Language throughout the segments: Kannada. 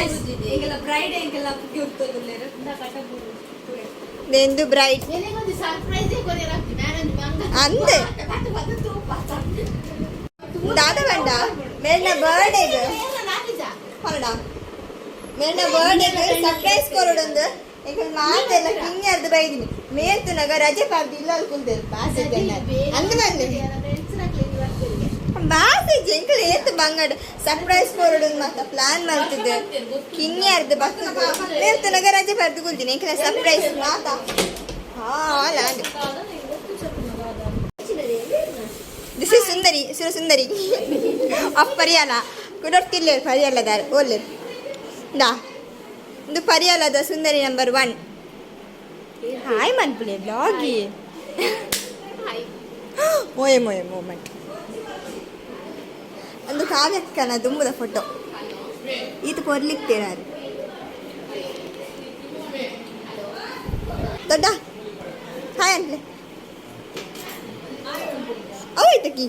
ಗೈಸ್ ಎಂಗೆಲ್ಲ ಬ್ರೈಡ್ ಎಂಗೆಲ್ಲ ಪುಗ್ಗಿ ಉರ್ತೋದುಲ್ಲೇರು ಎಂದು ಬ್ರೈಟ್ ಅಂದೆ ದಾದ ಬೇಡ ಮೇಲ್ನ ಬರ್ಡೇಗೆ ಹೊರಡ ಮೇಲ್ನ ಬರ್ಡೇಗೆ ಸರ್ಪ್ರೈಸ್ ಕೊರಡೊಂದು ಈಗ ಮಾತೆಲ್ಲ ಕಿಂಗ್ ಅರ್ಧ ಬೈದಿನಿ ಮೇಲ್ತುನಾಗ ರಜೆ ಪಾರ್ದು ಇಲ್ಲ ಅಲ್ಕುಂತೇರು ಬಾಸೆಜ್ ಅಂದ ಬಂದೆ ಬಾಸೆಜ್ ಎಂಕಲ್ ಏತ್ ಬಂಗಡ ಸರ್ಪ್ರೈಸ್ ಕೊರಡೊಂದು ಮಾತ ಪ್ಲಾನ್ ಮಾಡ್ತಿದ್ದೆ ಕಿಂಗ್ ಅರ್ಧ ಬರ್ತದೆ ಮೇಲ್ತುನಾಗ ರಜೆ ಪಾರ್ದು ಕುಲ್ತೀನಿ ಎಂಕಲ ಸರ್ಪ್ರೈಸ್ ಮಾತ ಹಾ ಲಾಂಡ್ ದಿಸ್ ಇಸ್ ಸುಂದರಿ ಸುರ ಸುಂದರಿ ಅಪ್ ಪರಿಯಾಲ ಕುಡೊಟ್ಟಿಲ್ಲ ಪರಿಯಾಲದ ಓಲ್ಲೆ ದಾ ಇದು ಪರಿಯಾಲದ ಸುಂದರಿ ನಂಬರ್ ಒನ್ ಹಾಯ್ ಮನ್ಪುಲೆ ಬ್ಲಾಗಿ ಮೋಯೆ ಮೋಯೆ ಮೂಮೆಂಟ್ ಒಂದು ಕಾವ್ಯಕ್ಕನ ದುಂಬುದ ಫೋಟೋ ಇದು ಪೊರ್ಲಿಕ್ತೇನಾರು ದೊಡ್ಡ ಹಾಯ್ ಅನ್ಲೆ ಅವಾಯ್ತಕ್ಕಿ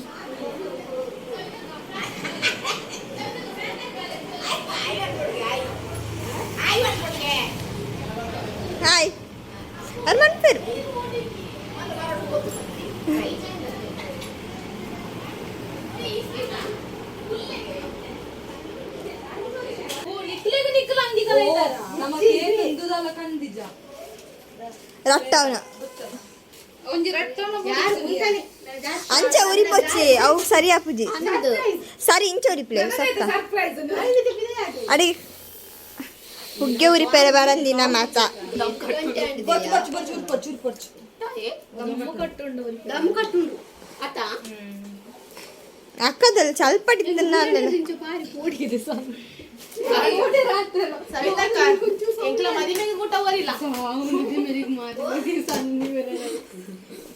ಹಾಯ್. ಅವ್ರು ಮನ್ಪೇರು ರಟ್ಟನ ಅಂಚ ಉರಿಪೊಚ್ಚಿ ಅವು ಸರಿ ಆಪುಜಿ. ಸರಿ ಇಂಚ ಉರಿಪ್ಲೆ ಸತ್ತ. ಅಡಿ. ಹುಗ್ಗೆ ಉರಿಪೆರೆ ಬರಂದಿನ ಮಾತ. ಅಕ್ಕದಲ್ಲಿ ಚಲ್ಪಟಿ ತಿನ್ನ ಅಂದೆನ.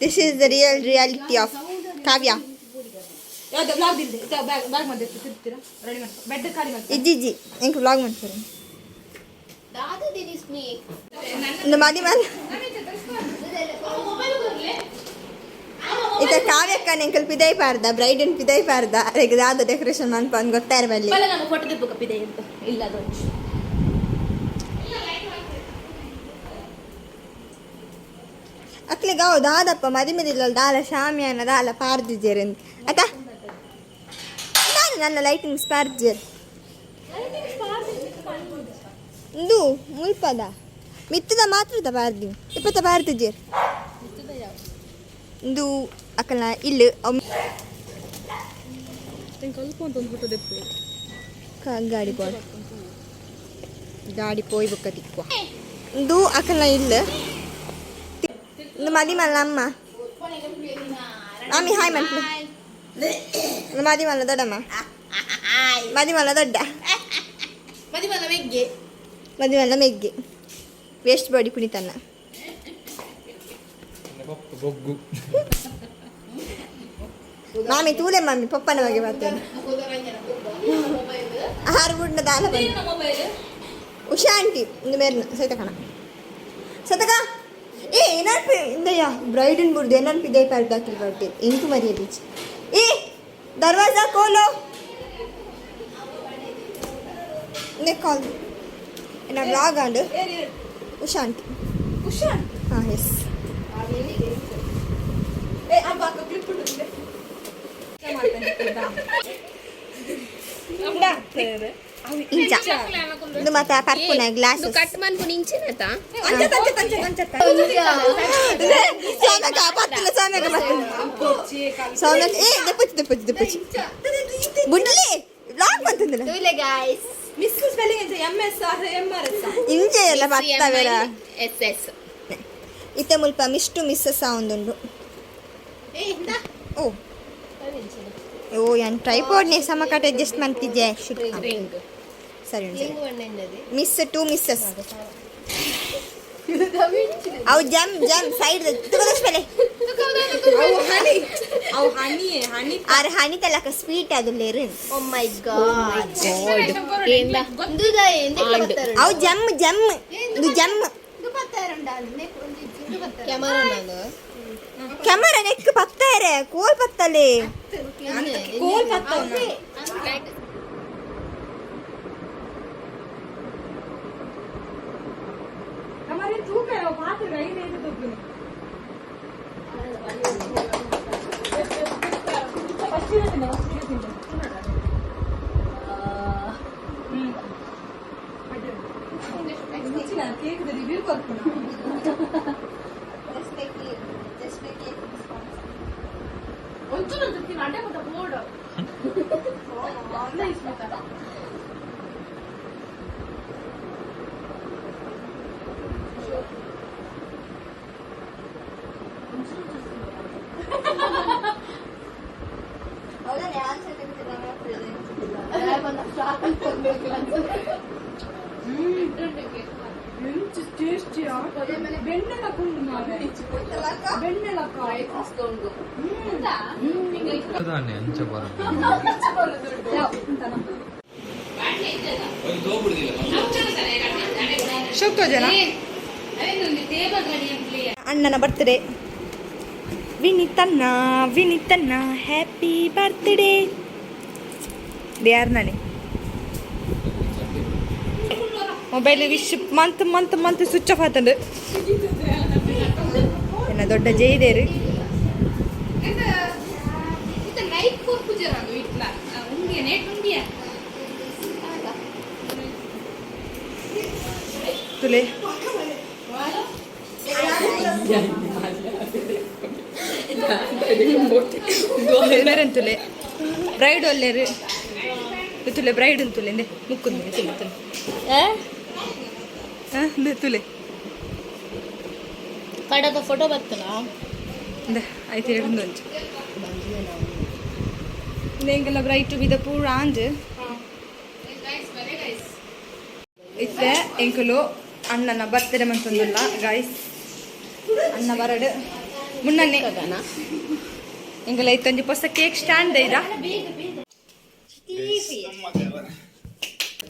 This is the real reality of Kavya ಯಾವ್ದು ಬ್ಲಾಗ್ ಬ್ಯಾಗ್ ಮಧ್ಯೆ ತಿರ್ತೀರಾ ರೆಡಿ ಮಾಡ್ಕೊ ಬೆಡ್ ಖಾಲಿ ಇಜ್ಜಿಜ್ಜಿ ಬ್ಲಾಗ್ ಮಾಡ್ತಾರೆ ಮೇಲೆ ಈಗ ಕಾವ್ಯಕ್ಕ ಎಂಕಲ್ ಪಿದೈ ಪಾರ್ದ ಬ್ರೈಡನ್ ಪಿದೈ ಪಾರ್ದ ಅದಕ್ಕೆ ದಾದ ಡೆಕೋರೇಷನ್ ಮನ್ಪ ಅಂದ್ ಗೊತ್ತಾರ ಬಲ್ಲಿ ಬಲ್ಲ ನಾನು ಫೋಟೋ ತೆಪ್ಪು ಕಪ್ಪಿದೆ ಅಂತ ಇಲ್ಲ ಅದು ಅಕ್ಲಿಗೆ ಅವು ದಾದಪ್ಪ ಮದಿ ಮೆದಿಲ್ಲ ದಾಲ ಶಾಮಿಯಾನ ದಾಲ ಪಾರ್ದಿದ್ದೀರಿ ಅಂತ ಅಕ್ಕ? ನಾನು ನನ್ನ ಲೈಟಿಂಗ್ಸ್ ಪಾರ್ದಿದ್ದೀರಿ ಇಂದು ಮುಲ್ಪದ ಮಿತ್ತದ ಮಾತ್ರದ ಪಾರ್ದಿ ಇಪ್ಪತ್ತ ಪಾರ್ದಿಜೇರ್ ಇಂದು ಅಕ್ಕನ ಇಲ್ಲಿ ಅವ್- ಸ್ವಲ್ಪ ಅಂತ ಒಂದು ಫೋಟೋ ತೆಪ್ಪು ಕ- ಗಾಡಿ ಪೋಯ್ ಗಾಡಿ ಪೋಯ್ ಬುಕ್ಕ ತಿಕ್ಕುವ ಇಂದು ಅಕ್ಕನ ಇಲ್ಲ ಇಂದು ಮದಿ ಮಲ್ಲ ಅಮ್ಮ ಮಾಮಿ ಹಾಯ್ ಮನ್ಪು ಇಂದು ಮದಿ ಮಲ್ಲ ದೊಡ್ಡಮ್ಮ ಮದಿ ಮಲ್ಲ ದೊಡ್ಡ ಮದಿ ಮಲ್ಲ ಮೆಗ್ಗೆ ಮದಿ ಮಲ್ಲ ಮೆಗ್ಗೆ ವೇಸ್ಟ್ ಬಾಡಿ ಕುಣಿತನ್ನ ಬೊಗ್ಗು ಮಾಮಿ ತೂಲೆ ಮಾಮಿ ಪಪ್ಪನ ಬಗ್ಗೆ ಬರ್ತೇನೆ ಆರು ಗುಡ್ಡ ದಾಲ ಬಂದು ಮೊಬೈಲ್ ಉಷಾ ಆಂಟಿ ಇಂದು ಮೇರ್ನ ಸೈತಕಣ ಸತಕ ಏ ಏನನ್ಪಿ ಇಂದಯ್ಯ ಬ್ರೈಡನ್ ಬುಡ್ದು ಏನನ್ಪಿ ದೇ ಪಾರ್ಟ್ ಹಾಕಿಲ್ ಬರ್ತೆ ಇಂಕು ಮರಿಯ ಬೀಚ್ ಏ ದರ್ವಾಜಾ ಕೋಲೋ ನೆ ಕಾಲ್ ಏನ ಬ್ಲಾಗ್ ಆಂಡ್ ಉಷಾ ಆಂಟಿ ಖುಷಿ ಹಾಂ ಎಸ್ ಏ ಇದು ಮತ್ತೆ ಪರ್ಪುನ ಗ್ಲಾಸ್ ಕಟ್ ಮಾಡ್ಕೊಂಡು ಇಂಚಿನತ ಸಾಮ್ಯಕ ಪತ್ತಿಲ್ಲ ಸಾಮ್ಯಕ ಪತ್ತಿಲ್ಲ ಸಾಮ್ಯಕ ಏ ದೆಪ್ಪಚ್ಚಿ ದೆಪ್ಪಚ್ಚಿ ದೆಪ್ಪಚ್ಚಿ ಬುಡ್ಲಿ ಬ್ಲಾಗ್ ಬಂತಂದಿಲ್ಲ ತುಲೆ ಗಾಯ್ಸ್ ಮಿಸ್ ಸ್ಪೆಲ್ಲಿಂಗ್ ಅಂತ M S R M R S ಇಂಚೆ ಎಲ್ಲ ಪತ್ತವೆರ ಎಸ್ ಎಸ್ ಇತ್ತೆ ಮುಲ್ಪ ಮಿಷ್ಟು ಮಿಸ್ಸಸ್ ಒಂದುಂಡು ಓ ಓ ಏನು ಟ್ರೈಪೋಡ್ನೇ ಸಮಕಾಟ ಅಡ್ಜಸ್ಟ್ ಮಾಡ್ತಿದ್ಯಾ? ಶುಡ್ ಸರಿ ಮಿಸ್ ಟು ಮಿಸ್ಸಸ್ ಅವ ಜಮ್ ಜಮ್ ಸೈಡ್ ತುಗದಷ್ಟೇ ಅವ ಹನಿ. ಅವ ಹನಿ ಆರ್ ಹನಿ ತಲಕ ಸ್ವೀಟ್ ಅದು ಲೇರಿನ್ ಓ ಮೈ ಗಾಡ್ ಏನ್ಲ? ದುದ ಎಂದೆ ಅವು ಜಮ್ ಜಮ್. ದು ಜಮ್. ದು ಬತ್ತಾರಂಡ ಕ್ಯಾಮೆರಾ ನಾನು ಕ್ಯಾಮರಾ ನೆಕ್ ಪತ್ತಾರೆ ಕೋಲ್ ಪತ್ತಲೆ ಕೋಲ್ ಪತ್ತ ಕೇಕ್ ರಿವ್ಯೂ ಕೊಡ್ತೀನಿ ಎಂಚು ಅಣ್ಣನ ಬರ್ತ್ಡೇ ವಿನಿತನ್ನ ವಿನಿತನ್ನ ಹ್ಯಾಪಿ ಬರ್ತ್ಡೇ ಯಾರು ನಾನೇ mobile wish month month month switch off ಆತಂದು. ಏನ ದೊಡ್ಡ ಜೈದೇರು ತುಲೆ. ತುಲೆ. ಬ್ರೈಡ್ ಒಲ್ಲೇರು ತುಲೆ ಬ್ರೈಡ್ ತುಲೆ ಎಂದೆ ಮುಕ್ಕು ತುಲೆ ತುಲೆ ಹಾಂ ತುಲೆ. ಕಡದ ಫೋಟೋ ಬರ್ತಲ್ಲ ಇಂದ ಆಯ್ತು ಎರಡು ಒಂಚು ಇಂದೆಂಗೆಲ್ಲ ಬ್ರೈಟ್ ಬಿದ ಪೂರ ಆಂಜ್ ಇತ್ತೆ ಎಂಕುಲು ಅಣ್ಣನ ಬರ್ತ್ಡೇ ಮಂತಂದಲ್ಲ ಗಾಯ್ಸ್ ಅಣ್ಣ ಬರಡು ಮುನ್ನನ್ನೆ. ಎಂಗಲ ಇತ್ತೊಂಜಿ ಹೊಸ ಕೇಕ್ ಸ್ಟ್ಯಾಂಡ್ ಇದ?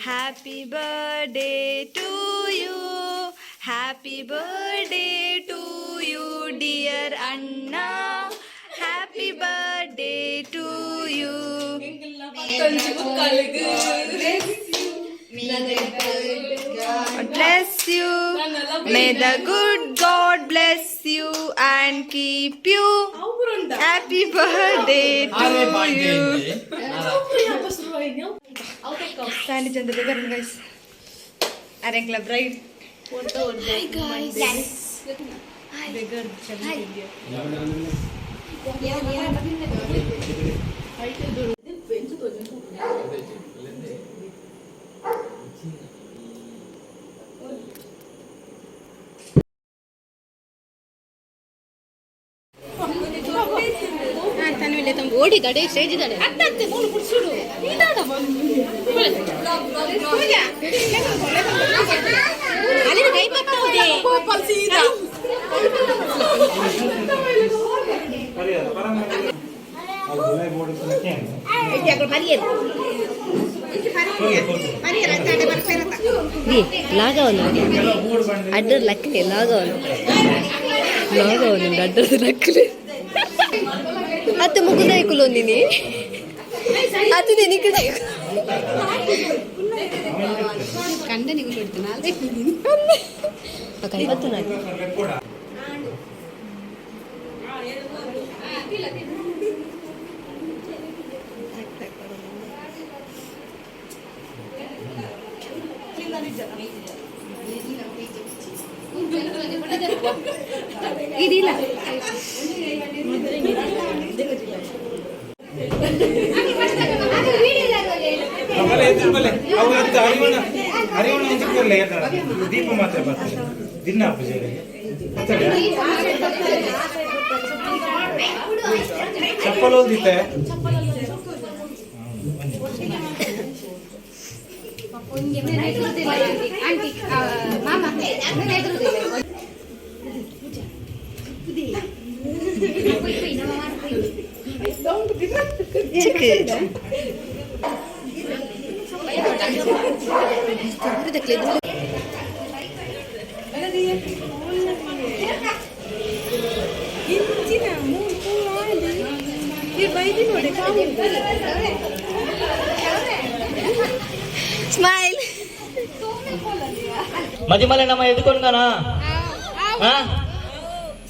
Happy birthday to you. Happy birthday to you, dear Anna. Happy birthday to you. God bless you. May the good God bless you and keep you. Happy birthday to you. Sandy Chandra Begaran guys. Arengla bride. Hi guys. Beggar Chandra. ತನ್ವಿಲೆ ತಮ್ಮ ಓಡಿ ಗಡೆ ಸ್ಟೇಜ್ ಇದ್ದಾಳೆ ಅತ್ತೆ ಫೋನ್ ಕುಡ್ಸಿಡು ಅಲ್ಲಿ లాగవను అడ్డర్ లక్కలే లాగవను లాగవను అడ్డర్ లక్కలే. అత్త ముగ్గు నాయకులు ఉంది అది నేను ఇక్కడ కండ నీకు పెడుతున్నా. ಎದ್ದಾಳ ದೀಪ ಮಾತ್ರ ಬರ್ತದೆ. ದಿನ ಪೂಜೆಗೆ? ಚಪ್ಪಲ್ ಓದಿತ್ತೆ ಮಾಮ. ஸ்மைல் மதிமலை நம்ம எதுக்கொண்டானா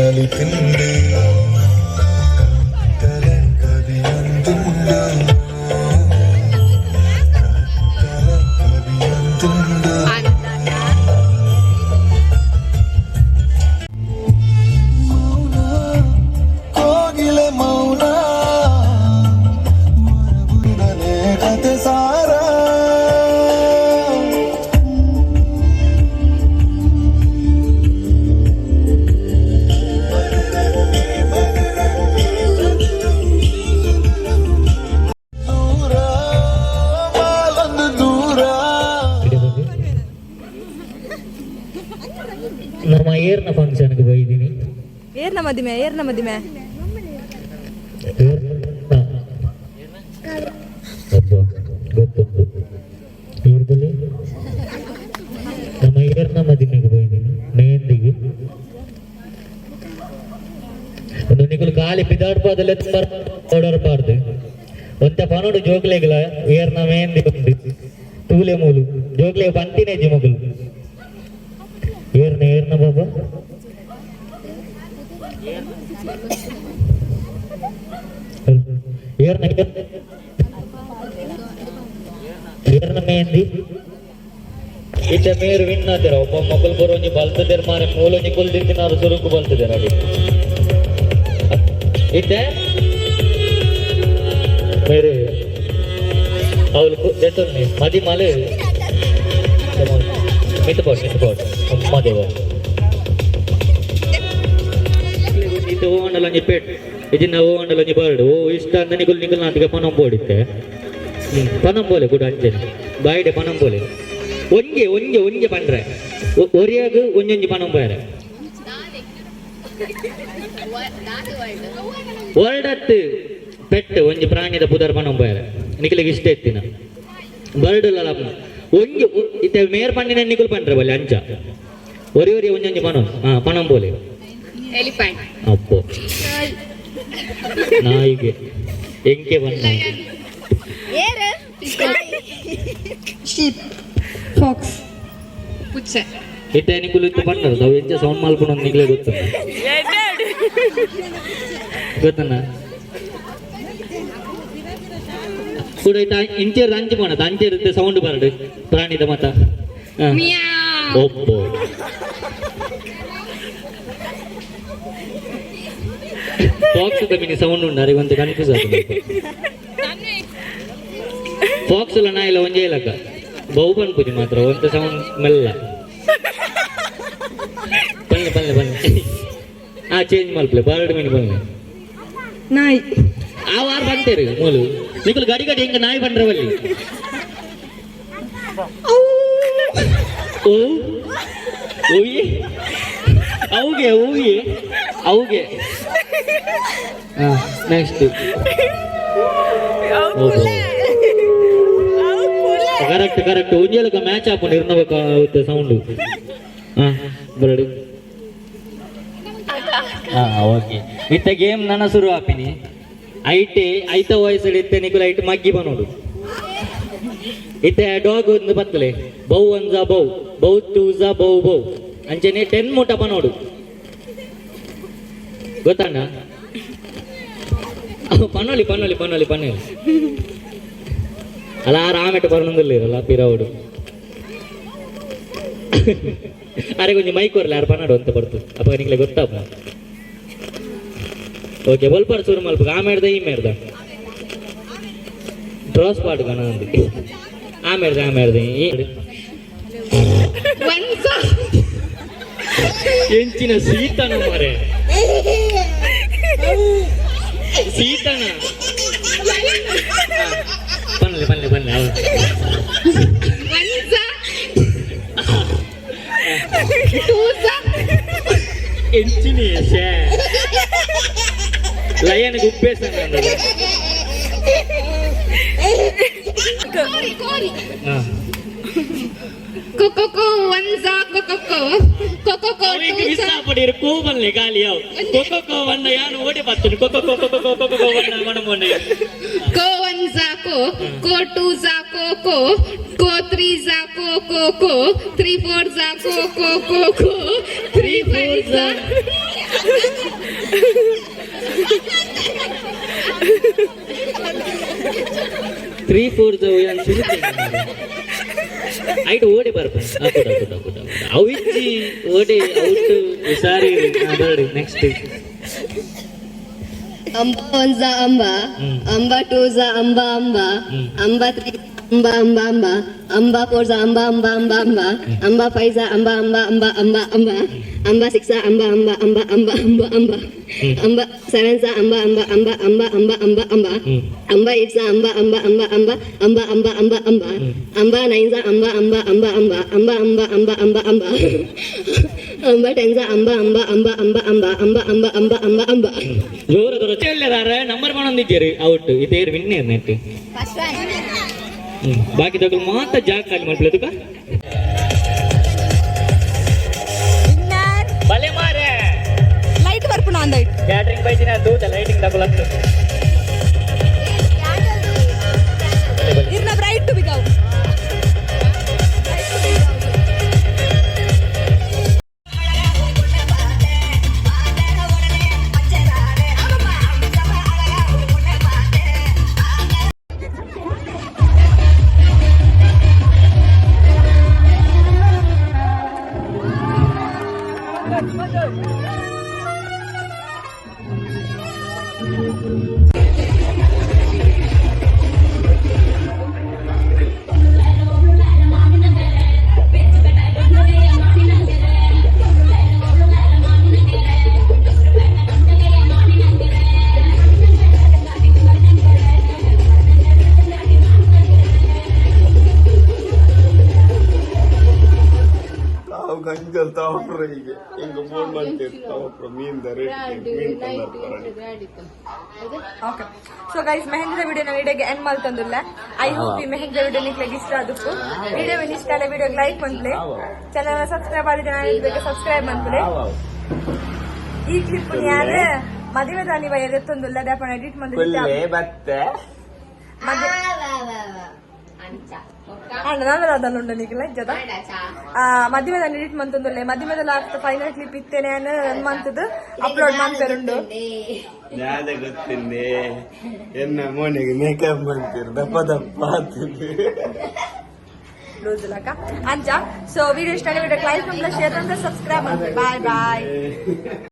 കളിപ്പിൻ്റെ ಏರ್ನ ಬೈದೀನಿ ಏರ್ನ ಮದಿಮೆ ಏರ್ನ ಮದಿಮೆ. ಗೊತ್ತುಂಟು ಇವ್ರದಲ್ಲಿ ನಮ್ಮ ಏರ್ನ ಮದಿಮೆಗೆ ಬೈದೀನಿ ಮೆಹಂದಿಗೆ. ಒಂದು ನಿಗುಲು ಓಡಾಡ್ಬಾರ್ದು ಪನೋಡು ಜೋಗ್ಲೆಗಳ ಏರ್ನ ಮೆಹಂದಿ ಉಂಡು ತೂಲೆ ಮೂಲು ಜೋಗ್ಲೆ ಬಂತಿನೇ ಮಗುಲು. ಏರ್ನ ಏರ್ನ ಬಾಬಾ ಏರ್ನ ಏರ್ನ ಮೇಂದಿ ಇತ್ತ ಮೇರು ವಿನ್ ಆತರ ಒಬ್ಬ ಮಕ್ಕಳು ಬರೋ ಒಂಜಿ ಬಲ್ತದೇರ್ ಮಾರೆ ಮೂಲೊಂಜಿ ಕುಲ್ದಿತ್ತಿನಾರು ಸುರುಕು ಬಲ್ತದೇರ್ ಅದು? ಇತ್ತೆ ಮೇರು ಅವಳು ಜೆತ್ತೊನ್ನಿ ಮದಿ ಮಲೆ? ಮಿತ್ಬೋಡ್ ಮಿತ್ಬೋಡ್ ಅಮ್ಮ ದೇವ ಇದು ಓಂಡಲ ಒಂಜಿ ಪೇಟ್ ಇದನ್ನ ಓ ಓಂಡಲ ಒಂಜಿ ಬರ್ಡ್ ಓ ಇಷ್ಟ ಅಂದ ನಿಗುಲ್ ನಿಗುಲ್ ನಾತಿಗೆ ಪನಂ ಬೋಡಿತ್ತೆ ಪನಂ ಬೋಲೆ ಗುಡ್ ಅಂಜನೆ ಬಾಯಿಡೆ ಪನಂ ಬೋಲೆ ಒಂಜೆ ಒಂಜೆ ಒಂಜೆ ಪಂಡ್ರೆ ಒ- ಒರಿಯಾಗ ಒಂಜೊಂಜಿ ಪನಂ ಬೇರೆ ವರ್ಡತ್ ಪೆಟ್ ಒಂಜಿ ಪ್ರಾಣಿದ ಪುದರ್ ಪನಂ ಬೇರೆ ನಿಖಿಲಿಗೆ ಇಷ್ಟ ಎತ್ತಿನ ಇತ್ತೆ ಮೇರ್ ಪಂಡಿನ ನಿಖಿಲ್ ಪಂಡ್ರೆ ಬಲ್ಲಿ ಅಂಚ. ಒರಿ ಒರಿ ಒಂಜೊಂಜಿ ಪನಂ ಹಾ ಪಣಂ ಬೋಲೆ. ಎಲಿಫೆಂಟ್. ಅಪ್ಪ. ನಾಯಿಗೆ ಎಂಕೆ ಬಣ್ಣ ಶಿಪ್. ಫಾಕ್ಸ್. ಪುಚ್ಚೆ. ಇತ್ತೆ ನಿಗುಲು ಇತ್ತು ಅವು ಎಂಚ ಸೌಂಡ್ ಮಾಲ್ ಒಂದು ನಿಗ್ಲೇ ಗೊತ್ತು ಗೊತ್ತಣ್ಣ ಕೂಡ ಇತ್ತ ಇಂಚೇರ್ ಅಂಚು ಮಾಡದ ಅಂಚೇರ್ ಇತ್ತೆ ಸೌಂಡ್ ಬರಡು ಪ್ರಾಣಿದ ಮತ ಹಾ. ಒಪ್ಪೋ ಫಾಕ್ಸ್ ಮಿನಿ ಸೌಂಡ್ ಉಂಡು ಅರಿಗೆ ಒಂದು ಕನ್ಫ್ಯೂಸ್ ಆಗ್ತದೆ ಫಾಕ್ಸ್ ಎಲ್ಲ ನಾ ಇಲ್ಲ ಒಂಜೇ ಇಲ್ಲಕ ಬಹು ಪನ್ಪುಜಿ ಮಾತ್ರ ಒಂದು ಸೌಂಡ್ ಮೆಲ್ಲ ಬನ್ನಿ ಬನ್ನಿ ಬನ್ನಿ ಹಾ ಚೇಂಜ್ ಮಲ್ಪಲೆ ಬರ್ಡ್ ಮೀನು ಬನ್ನಿ ನಾಯಿ ಆ ವಾರ ಬಂತೇರಿ ಮೂಲು ನಿಖಲ್ ಗಡಿ ಗಡಿ ಹೆಂಗ ನಾಯಿ ಬಂದ್ರವಲ್ಲಿ ಓ ಓಯ್ ಅವ್ಗೆ ಅವ್ಗೆ. ಅವ್ಗೆ ಹಾ ನೆಕ್ಸ್ಟ್ ಕರೆಕ್ಟ್ ಕರೆಕ್ಟ್ ಒಂಜೇಲಕ ಮ್ಯಾಚ್ ಹಾಕೊಂಡು ಇರ್ನಬೇಕಾಗುತ್ತೆ ಸೌಂಡು ಹಾ ಬರಡು. ಹಾ ಓಕೆ ಇತ್ತ ಗೇಮ್ ನನ್ನ ಶುರು ಆಪಿನಿ ಐಟೆ, ಐತ ವಯಸ್ಸಲ್ಲಿ ಇತ್ತೆ ನಿಗುಲ ಐಟ್ ಮಗ್ಗಿ ಬನೋಡು ಇತ್ತೆ ಡಾಗ್ ಒಂದು ಬತ್ತಲೆ. ಬೌ ಒಂಜ ಬೌ. ಬೌ ಟೂಸ ಬೌ ಬೌ. ಅಂಚನೆ ಟೆನ್ ಮೂಟ ಬನೋಡು ಗೊತ್ತಣ್ಣ? ಪನ್ನೋಲಿ ಪನ್ನೋಲಿ ಪನ್ನೋಲಿ ಪನ್ನೋಲಿ ಅಲ್ಲ ರಾಮೆಟ್ ಬರ್ನೊಂದಿಲ್ಲ ಪಿರಾವುಡು. ಅರೆ ಕೊಂಚ ಮೈಕ್ ಬರಲ್ಲ ಯಾರು ಪನ್ನಾಡು ಅಂತ ಬರ್ತದೆ ಅಪ್ಪ ನಿಂಗೆ ಗೊತ್ತಪ್ಪ. ಓಕೆ ಬಲ್ಪರ್ ಪರಚೂರ್ ಮಲ್ ಬ್ರಾಮೇರ್ ದೈ ಮೇರ್ ದಾ ಟ್ರಾನ್ಸ್ಪೋರ್ಟ್ ಕಣಾ ಅದಿ ಆಮೇರ್ ದಾ ಸೀತನ ಮರೆ. ಸೀತನ. ಬನ್ನಿ ಬನ್ನಿ ಬನ್ನಿ. ವನ್ಸ ಉಸ లయనికి ఉప్పేసాను கொக்கோ ஒன்ஸா கொக்கோ கொக்கோ அவனுக்கு விசா அப்படி இரு கூவல் நிகாலியா கொக்கோ ஒன்னையா ஓடி பார்த்து கொக்கோ கொக்கோ கொக்கோ கொக்கோ ஒன்னு மனம் ஒன்னு கோவ ಐಟ್ ಓಡಿ ಬರ್ಬೇಕು ಅವಿಜ್ಜಿ ಓಡಿ ಔಟ್ ಸಾರಿ ನೋಡಿ ನೆಕ್ಸ್ಟ್ ಅಂಬಾ ಒನ್ ಜಾ ಅಂಬಾ ಅಂಬಾ ಟೂ ಜಾ ಅಂಬಾ ಅಂಬಾ ಅಂಬಾ ತ್ರೀ அம்பா அம்பா அம்பா அம்பா போர்ஸா அம்பா அம்பா அம்பா அம்பா அம்பா ஃபைஸா அம்பா அம்பா அம்பா அம்பா அம்பா அம்பா சிக்ஸா அம்பா அம்பா அம்பா அம்பா அம்பா அம்பா அம்பா செவன்ஸா அம்பா அம்பா அம்பா அம்பா அம்பா அம்பா அம்பா அம்பா எயிட்ஸா அம்பா அம்பா அம்பா அம்பா அம்பா அம்பா அம்பா அம்பா அம்பா நைன்ஸா அம்பா அம்பா அம்பா அம்பா அம்பா அம்பா அம்பா அம்பா அம்பா அம்பா டென்ஸா அம்பா அம்பா அம்பா அம்பா அம்பா அம்பா அம்பா அம்பா அம்பா அம்பா ஜோர தர செல்லதார நம்பர் பணம் நிக்கிறாரு அவுட் இது பேர் வின்னர் நேற்று బాకీ దగ్గర మాత జాగ్రత్త మన పిల్లలతో ಗಂಜಲ್ ತಾವ್ರ ಈಗ ಹಿಂಗ ಫೋನ್ ಮಾಡ್ತೀವಿ ತಾವ್ರ mean mean okay so guys ಮೆಹಂದಿದ video ನಾವು ವಿಡಿಯೋಗೆ ಎಂಡ್ ಮಾಡ್ತಂದಿಲ್ಲ ಐ ಹೋಪ್ ಈ ಮೆಹಂದಿದ ವಿಡಿಯೋ ನಿಕ್ಲೆಗೆ ಇಷ್ಟ ಅದಕ್ಕೂ ವಿಡಿಯೋ ಇಷ್ಟ ಆದ ವಿಡಿಯೋಗೆ ಲೈಕ್ ಬಂದ್ಲೆ ಚಾನಲ್ ಸಬ್ಸ್ಕ್ರೈಬ್ ಮಾಡಿದ್ರೆ ನಾನು ಇದಕ್ಕೆ ಸಬ್ಸ್ಕ್ರೈಬ್ ಮಾಡ್ಕೊಳ್ಳಿ ಈ ಕ್ಲಿಪ್ ಯಾರು ಮದುವೆ ದಾನಿ ಬೈ ಎತ್ತೊಂದಿಲ್ಲ ದಪ್ಪನ ಎಡಿಟ್ ಮಾಡಿ ಬತ್ತೆ ನಾನು ನಿಖಿಲ ಜದ ಆ ದಾನಿ ಎಡಿಟ್ ಮಂತೊಂದುಲ್ಲೆ ಮದುವೆ ಲಾಸ್ಟ್ ಫೈನಲ್ ಕ್ಲಿಪ್ ಇತ್ತೇನೆ ಅನ್ ಮಂತದ್ದು ಅಪ್ಲೋಡ್ ಮಾಡ್ತಾರುಂಡು ಯಾವ್ದೇ ಗೊತ್ತಿಂದೆ ಎನ್ನ ಮೋನಿಗೆ ಮೇಕಪ್ ಮಾಡ್ತೀರಿ ದಪ್ಪ ದಪ್ಪ ಆಗ್ತಿದ್ವಿ ಲೂಸ್ ಲಕ ಅಂಚ ಸೊ ವಿಡಿಯೋ ಇಷ್ಟ ವಿಡಿಯೋ ಲೈಕ್ ಶೇರ್ ಅಂತ ಸಬ್ಸ್ಕ್ರೈಬ್ ಮಾಡಿ ಬಾಯ್ ಬಾಯ್